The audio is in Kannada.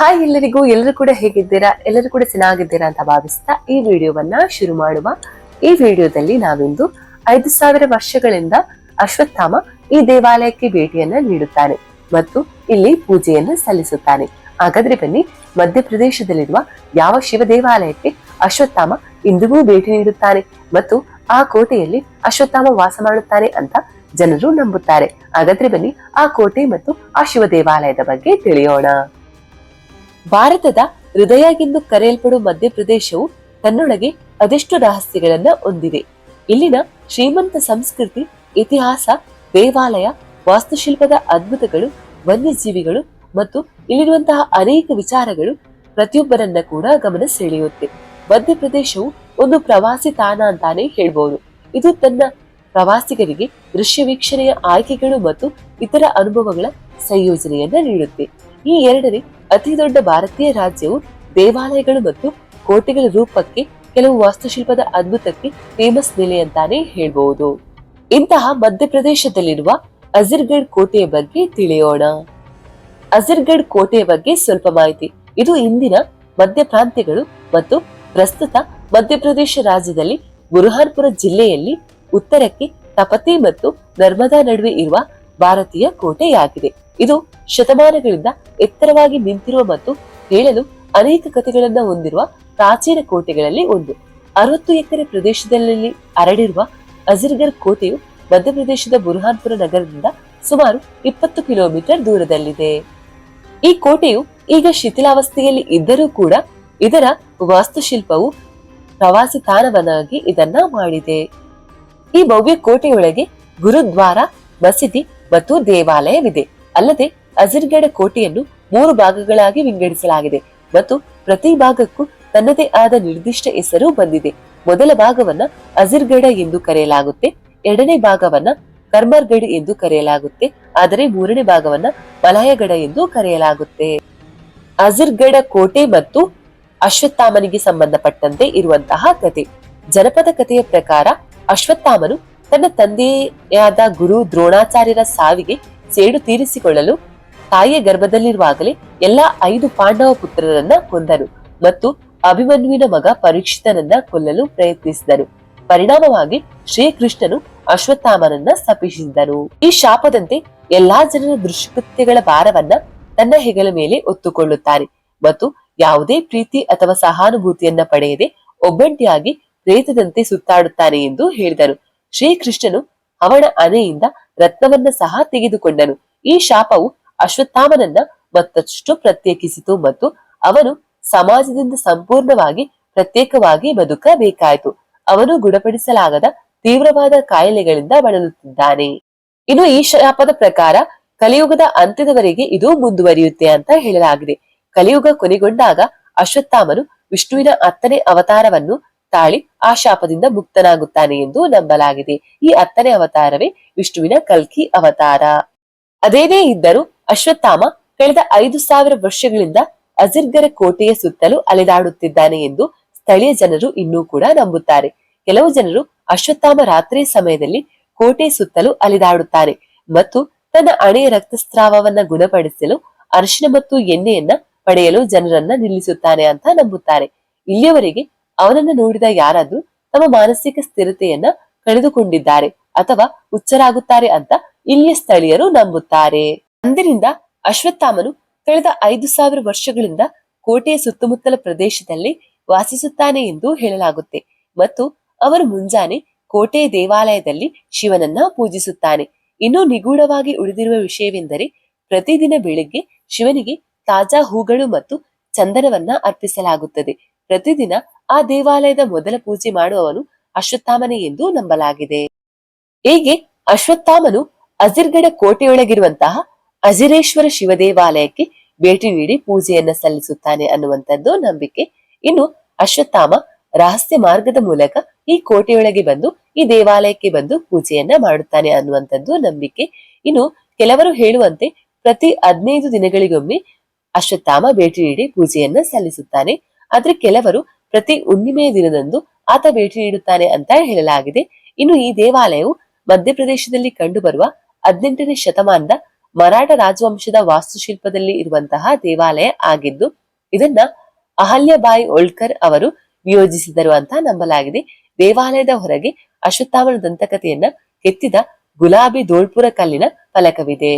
ಹಾಯ್ ಎಲ್ಲರಿಗೂ, ಎಲ್ಲರೂ ಕೂಡ ಹೇಗಿದ್ದೀರಾ? ಎಲ್ಲರೂ ಕೂಡ ಚೆನ್ನಾಗಿದ್ದೀರಾ ಅಂತ ಭಾವಿಸ್ತಾ ಈ ವಿಡಿಯೋವನ್ನ ಶುರು ಮಾಡುವ. ಈ ವಿಡಿಯೋದಲ್ಲಿ ನಾವಿಂದು ಐದು ಸಾವಿರ ವರ್ಷಗಳಿಂದ ಅಶ್ವತ್ಥಾಮ ಈ ದೇವಾಲಯಕ್ಕೆ ಭೇಟಿಯನ್ನ ನೀಡುತ್ತಾನೆ ಮತ್ತು ಇಲ್ಲಿ ಪೂಜೆಯನ್ನು ಸಲ್ಲಿಸುತ್ತಾನೆ. ಹಾಗಾದ್ರೆ ಬನ್ನಿ, ಮಧ್ಯಪ್ರದೇಶದಲ್ಲಿರುವ ಯಾವ ಶಿವ ದೇವಾಲಯಕ್ಕೆ ಅಶ್ವತ್ಥಾಮ ಇಂದಿಗೂ ಭೇಟಿ ನೀಡುತ್ತಾನೆ ಮತ್ತು ಆ ಕೋಟೆಯಲ್ಲಿ ಅಶ್ವತ್ಥಾಮ ವಾಸ ಮಾಡುತ್ತಾನೆ ಅಂತ ಜನರು ನಂಬುತ್ತಾರೆ. ಹಾಗಾದ್ರೆ ಬನ್ನಿ, ಆ ಕೋಟೆ ಮತ್ತು ಆ ಶಿವ ದೇವಾಲಯದ ಬಗ್ಗೆ ತಿಳಿಯೋಣ. ಭಾರತದ ಹೃದಯ ಎಂದು ಕರೆಯಲ್ಪಡುವ ಮಧ್ಯಪ್ರದೇಶವು ತನ್ನೊಳಗೆ ಅದೆಷ್ಟು ರಹಸ್ಯಗಳನ್ನ ಹೊಂದಿದೆ. ಇಲ್ಲಿನ ಶ್ರೀಮಂತ ಸಂಸ್ಕೃತಿ, ಇತಿಹಾಸ, ದೇವಾಲಯ, ವಾಸ್ತುಶಿಲ್ಪದ ಅದ್ಭುತಗಳು, ವನ್ಯಜೀವಿಗಳು ಮತ್ತು ಇಲ್ಲಿರುವಂತಹ ಅನೇಕ ವಿಚಾರಗಳು ಪ್ರತಿಯೊಬ್ಬರನ್ನ ಕೂಡ ಗಮನ ಸೆಳೆಯುತ್ತೆ. ಮಧ್ಯಪ್ರದೇಶವು ಒಂದು ಪ್ರವಾಸಿ ತಾಣ ಅಂತಾನೆ ಹೇಳ್ಬಹುದು ಇದು ತನ್ನ ಪ್ರವಾಸಿಗರಿಗೆ ದೃಶ್ಯ ವೀಕ್ಷಣೆಯ ಆಯ್ಕೆಗಳು ಮತ್ತು ಇತರ ಅನುಭವಗಳ ಸಂಯೋಜನೆಯನ್ನ ನೀಡುತ್ತೆ. ಈ ಎರಡನೇ ಅತಿ ದೊಡ್ಡ ಭಾರತೀಯ ರಾಜ್ಯವು ದೇವಾಲಯಗಳು ಮತ್ತು ಕೋಟೆಗಳ ರೂಪಕ್ಕೆ ಕೆಲವು ವಾಸ್ತುಶಿಲ್ಪದ ಅದ್ಭುತಕ್ಕೆ ಫೇಮಸ್ ನೆಲೆ ಅಂತಾನೆ ಹೇಳ್ಬಹುದು. ಇಂತಹ ಮಧ್ಯಪ್ರದೇಶದಲ್ಲಿರುವ ಅಜಿರ್ಗಢ್ ಕೋಟೆಯ ಬಗ್ಗೆ ತಿಳಿಯೋಣ. ಅಜಿರ್ಗಢ್ ಕೋಟೆಯ ಬಗ್ಗೆ ಸ್ವಲ್ಪ ಮಾಹಿತಿ. ಇದು ಇಂದಿನ ಮಧ್ಯ ಪ್ರಾಂತ್ಯಗಳು ಮತ್ತು ಪ್ರಸ್ತುತ ಮಧ್ಯಪ್ರದೇಶ ರಾಜ್ಯದಲ್ಲಿ ಬುರುಹಾನ್ಪುರ ಜಿಲ್ಲೆಯಲ್ಲಿ ಉತ್ತರಕ್ಕೆ ತಪತಿ ಮತ್ತು ನರ್ಮದಾ ನಡುವೆ ಇರುವ ಭಾರತೀಯ ಕೋಟೆಯಾಗಿದೆ. ಇದು ಶತಮಾನಗಳಿಂದ ಎತ್ತರವಾಗಿ ನಿಂತಿರುವ ಮತ್ತು ಹೇಳಲು ಅನೇಕ ಕಥೆಗಳನ್ನ ಹೊಂದಿರುವ ಪ್ರಾಚೀನ ಕೋಟೆಗಳಲ್ಲಿ ಒಂದು. ಅರವತ್ತು ಎಕರೆ ಪ್ರದೇಶದಲ್ಲಿ ಹರಡಿರುವ ಅಜಿರ್ಗರ್ ಕೋಟೆಯು ಮಧ್ಯಪ್ರದೇಶದ ಬುರ್ಹಾನ್ಪುರ ನಗರದಿಂದ ಸುಮಾರು ಇಪ್ಪತ್ತು ಕಿಲೋಮೀಟರ್ ದೂರದಲ್ಲಿದೆ. ಈ ಕೋಟೆಯು ಈಗ ಶಿಥಿಲಾವಸ್ಥೆಯಲ್ಲಿ ಇದ್ದರೂ ಕೂಡ ಇದರ ವಾಸ್ತುಶಿಲ್ಪವು ಪ್ರವಾಸಿ ತಾಣವನ್ನಾಗಿ ಇದನ್ನ ಮಾಡಿದೆ. ಈ ಭವ್ಯ ಕೋಟೆಯೊಳಗೆ ಗುರುದ್ವಾರ, ಮಸೀದಿ ಮತ್ತು ದೇವಾಲಯವಿದೆ. ಅಲ್ಲದೆ ಅಜಿರ್ಗಢ ಕೋಟೆಯನ್ನು ಮೂರು ಭಾಗಗಳಾಗಿ ವಿಂಗಡಿಸಲಾಗಿದೆ ಮತ್ತು ಪ್ರತಿ ಭಾಗಕ್ಕೂ ತನ್ನದೇ ಆದ ನಿರ್ದಿಷ್ಟ ಹೆಸರು ಬಂದಿದೆ. ಮೊದಲ ಭಾಗವನ್ನ ಅಜಿರ್ಗಢ ಎಂದು ಕರೆಯಲಾಗುತ್ತೆ, ಎರಡನೇ ಭಾಗವನ್ನ ಕರ್ಮರ್ಗಢ ಎಂದು ಕರೆಯಲಾಗುತ್ತೆ, ಆದರೆ ಮೂರನೇ ಭಾಗವನ್ನ ಮಲಯಗಡ ಎಂದು ಕರೆಯಲಾಗುತ್ತೆ. ಅಜಿರ್ಗಢ ಕೋಟೆ ಮತ್ತು ಅಶ್ವತ್ಥಾಮನಿಗೆ ಸಂಬಂಧಪಟ್ಟಂತೆ ಇರುವಂತಹ ಕತೆ. ಜನಪದ ಕಥೆಯ ಪ್ರಕಾರ ಅಶ್ವತ್ಥಾಮನು ತನ್ನ ತಂದೆಯಾದ ಗುರು ದ್ರೋಣಾಚಾರ್ಯರ ಸಾವಿಗೆ ಸೇಡು ತೀರಿಸಿಕೊಳ್ಳಲು ತಾಯಿಯ ಗರ್ಭದಲ್ಲಿರುವಾಗಲೇ ಎಲ್ಲಾ ಐದು ಪಾಂಡವ ಪುತ್ರರನ್ನ ಕೊಂದನು ಮತ್ತು ಅಭಿಮನ್ಯುವಿನ ಮಗ ಪರೀಕ್ಷಿತನನ್ನ ಕೊಲ್ಲಲು ಪ್ರಯತ್ನಿಸಿದರು. ಪರಿಣಾಮವಾಗಿ ಶ್ರೀಕೃಷ್ಣನು ಅಶ್ವತ್ಥಾಮನನ್ನ ಶಪಿಸಿದನು. ಈ ಶಾಪದಂತೆ ಎಲ್ಲಾ ಜನರ ದುಷ್ಕೃತ್ಯಗಳ ಭಾರವನ್ನ ತನ್ನ ಹೆಗಲ ಮೇಲೆ ಒತ್ತುಕೊಳ್ಳುತ್ತಾರೆ ಮತ್ತು ಯಾವುದೇ ಪ್ರೀತಿ ಅಥವಾ ಸಹಾನುಭೂತಿಯನ್ನ ಪಡೆಯದೆ ಒಬ್ಬಂಟಿಯಾಗಿ ಪ್ರೇತದಂತೆ ಸುತ್ತಾಡುತ್ತಾನೆ ಎಂದು ಹೇಳಿದನು ಶ್ರೀಕೃಷ್ಣನು ಅವನ ಅನೆಯಿಂದ ರತ್ನವನ್ನ ಸಹ ತೆಗೆದುಕೊಂಡನು. ಈ ಶಾಪವು ಅಶ್ವತ್ಥಾಮನನ್ನ ಮತ್ತಷ್ಟು ಪ್ರತ್ಯೇಕಿಸಿತು ಮತ್ತು ಅವನು ಸಮಾಜದಿಂದ ಸಂಪೂರ್ಣವಾಗಿ ಪ್ರತ್ಯೇಕವಾಗಿ ಬದುಕಬೇಕಾಯಿತು. ಅವನು ಗುಣಪಡಿಸಲಾಗದ ತೀವ್ರವಾದ ಕಾಯಿಲೆಗಳಿಂದ ಬಳಲುತ್ತಿದ್ದಾನೆ. ಇನ್ನು ಈ ಶಾಪದ ಪ್ರಕಾರ ಕಲಿಯುಗದ ಅಂತ್ಯದವರೆಗೆ ಇದು ಮುಂದುವರಿಯುತ್ತೆ ಅಂತ ಹೇಳಲಾಗಿದೆ. ಕಲಿಯುಗ ಕೊನೆಗೊಂಡಾಗ ಅಶ್ವತ್ಥಾಮನು ವಿಷ್ಣುವಿನ ಹತ್ತನೇ ಅವತಾರವನ್ನು ತಾಳಿ ಆ ಶಾಪದಿಂದ ಮುಕ್ತನಾಗುತ್ತಾನೆ ಎಂದು ನಂಬಲಾಗಿದೆ. ಈ ಹತ್ತನೇ ಅವತಾರವೇ ವಿಷ್ಣುವಿನ ಕಲ್ಕಿ ಅವತಾರ. ಅದೇನೇ ಇದ್ದರೂ ಅಶ್ವತ್ಥಾಮ ಕಳೆದ ಐದು ಸಾವಿರ ವರ್ಷಗಳಿಂದ ಅಜಿರ್ಗರ ಕೋಟೆಯ ಸುತ್ತಲೂ ಅಲೆದಾಡುತ್ತಿದ್ದಾನೆ ಎಂದು ಸ್ಥಳೀಯ ಜನರು ಇನ್ನೂ ಕೂಡ ನಂಬುತ್ತಾರೆ. ಕೆಲವು ಜನರು ಅಶ್ವತ್ಥಾಮ ರಾತ್ರಿ ಸಮಯದಲ್ಲಿ ಕೋಟೆ ಸುತ್ತಲೂ ಅಲೆದಾಡುತ್ತಾರೆ ಮತ್ತು ತನ್ನ ಹಣೆಯ ರಕ್ತಸ್ರಾವವನ್ನ ಗುಣಪಡಿಸಲು ಅರಿಶಿನ ಮತ್ತು ಎಣ್ಣೆಯನ್ನ ಪಡೆಯಲು ಜನರನ್ನ ನಿಲ್ಲಿಸುತ್ತಾನೆ ಅಂತ ನಂಬುತ್ತಾರೆ. ಇಲ್ಲಿಯವರೆಗೆ ಅವನನ್ನ ನೋಡಿದ ಯಾರಾದ್ರೂ ತಮ್ಮ ಮಾನಸಿಕ ಸ್ಥಿರತೆಯನ್ನ ಕಳೆದುಕೊಂಡಿದ್ದಾರೆ ಅಥವಾ ಹುಚ್ಚರಾಗುತ್ತಾರೆ ಅಂತ ಇಲ್ಲಿಯ ಸ್ಥಳೀಯರು ನಂಬುತ್ತಾರೆ. ಅಂದಿನಿಂದ ಅಶ್ವತ್ಥಾಮನು ಕಳೆದ ಐದು ಸಾವಿರ ವರ್ಷಗಳಿಂದ ಕೋಟೆಯ ಸುತ್ತಮುತ್ತಲ ಪ್ರದೇಶದಲ್ಲಿ ವಾಸಿಸುತ್ತಾನೆ ಎಂದು ಹೇಳಲಾಗುತ್ತೆ ಮತ್ತು ಅವರು ಮುಂಜಾನೆ ಕೋಟೆಯ ದೇವಾಲಯದಲ್ಲಿ ಶಿವನನ್ನ ಪೂಜಿಸುತ್ತಾನೆ. ಇನ್ನೂ ನಿಗೂಢವಾಗಿ ಉಳಿದಿರುವ ವಿಷಯವೆಂದರೆ ಪ್ರತಿದಿನ ಬೆಳಿಗ್ಗೆ ಶಿವನಿಗೆ ತಾಜಾ ಹೂಗಳು ಮತ್ತು ಚಂದನವನ್ನ ಅರ್ಪಿಸಲಾಗುತ್ತದೆ. ಪ್ರತಿದಿನ ಆ ದೇವಾಲಯದ ಮೊದಲ ಪೂಜೆ ಮಾಡುವವನು ಅಶ್ವತ್ಥಾಮನೆ ಎಂದು ನಂಬಲಾಗಿದೆ. ಹೀಗೆ ಅಶ್ವತ್ಥಾಮನು ಅಜಿರ್ಗಡ ಕೋಟೆಯೊಳಗಿರುವಂತಹ ಅಜಿರೇಶ್ವರ ಶಿವ ದೇವಾಲಯಕ್ಕೆ ಭೇಟಿ ನೀಡಿ ಪೂಜೆಯನ್ನ ಸಲ್ಲಿಸುತ್ತಾನೆ ಅನ್ನುವಂಥದ್ದು ನಂಬಿಕೆ. ಇನ್ನು ಅಶ್ವತ್ಥಾಮ ರಹಸ್ಯ ಮಾರ್ಗದ ಮೂಲಕ ಈ ಕೋಟೆಯೊಳಗೆ ಬಂದು ಈ ದೇವಾಲಯಕ್ಕೆ ಬಂದು ಪೂಜೆಯನ್ನ ಮಾಡುತ್ತಾನೆ ಅನ್ನುವಂಥದ್ದು ನಂಬಿಕೆ. ಇನ್ನು ಕೆಲವರು ಹೇಳುವಂತೆ ಪ್ರತಿ ಹದಿನೈದು ದಿನಗಳಿಗೊಮ್ಮೆ ಅಶ್ವತ್ಥಾಮ ಭೇಟಿ ನೀಡಿ ಪೂಜೆಯನ್ನ ಸಲ್ಲಿಸುತ್ತಾನೆ. ಆದ್ರೆ ಕೆಲವರು ಪ್ರತಿ ಹುಣ್ಣಿಮೆಯ ದಿನದಂದು ಆತ ಭೇಟಿ ನೀಡುತ್ತಾನೆ ಅಂತ ಹೇಳಲಾಗಿದೆ. ಇನ್ನು ಈ ದೇವಾಲಯವು ಮಧ್ಯಪ್ರದೇಶದಲ್ಲಿ ಕಂಡುಬರುವ ಹದಿನೆಂಟನೇ ಶತಮಾನದ ಮರಾಠ ರಾಜವಂಶದ ವಾಸ್ತುಶಿಲ್ಪದಲ್ಲಿ ಇರುವಂತಹ ದೇವಾಲಯ ಆಗಿದ್ದು, ಇದನ್ನ ಅಹಲ್ಯಬಾಯಿ ಹೋಳ್ಕರ್ ಅವರು ವಿಯೋಜಿಸಿದರು ಅಂತ ನಂಬಲಾಗಿದೆ. ದೇವಾಲಯದ ಹೊರಗೆ ಅಶ್ವತ್ಥಾಮನ ದಂತಕಥೆಯನ್ನ ಕೆತ್ತಿದ ಗುಲಾಬಿ ದೋಳ್ಪುರ ಕಲ್ಲಿನ ಫಲಕವಿದೆ.